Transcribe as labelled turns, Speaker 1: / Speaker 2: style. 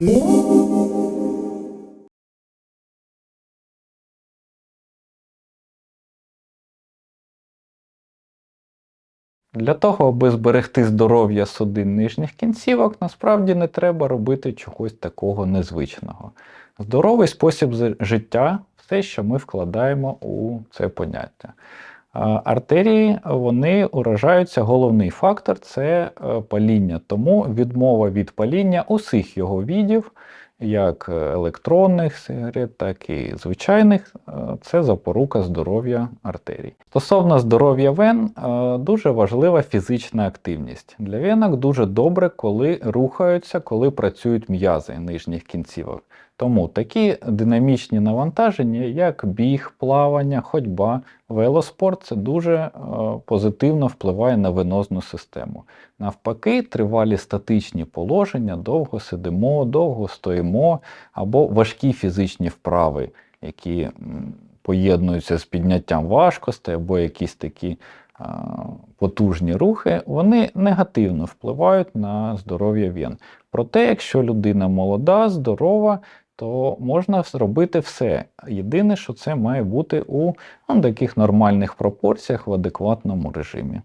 Speaker 1: Для того, аби зберегти здоров'я судин нижніх кінцівок, насправді не треба робити чогось такого незвичного. Здоровий спосіб життя все, що ми вкладаємо у це поняття. Артерії вони уражаються. Головний фактор це е, паління. Тому відмова від паління усіх його видів, як електронних сигарет, так і звичайних, е, це запорука здоров'я артерій. Стосовно здоров'я вен, е, дуже важлива фізична активність. Для венок дуже добре, коли рухаються, коли працюють м'язи нижніх кінцівок. Тому такі динамічні навантаження, як біг, плавання, ходьба, велоспорт, це дуже е, позитивно впливає на венозну систему. Навпаки, тривалі статичні положення, довго сидимо, довго стоїмо, або важкі фізичні вправи, які поєднуються з підняттям важкостей, або якісь такі потужні рухи, вони негативно впливають на здоров'я вен. Проте, якщо людина молода, здорова, то можна зробити все. Єдине, що це має бути у ну, таких нормальних пропорціях в адекватному режимі.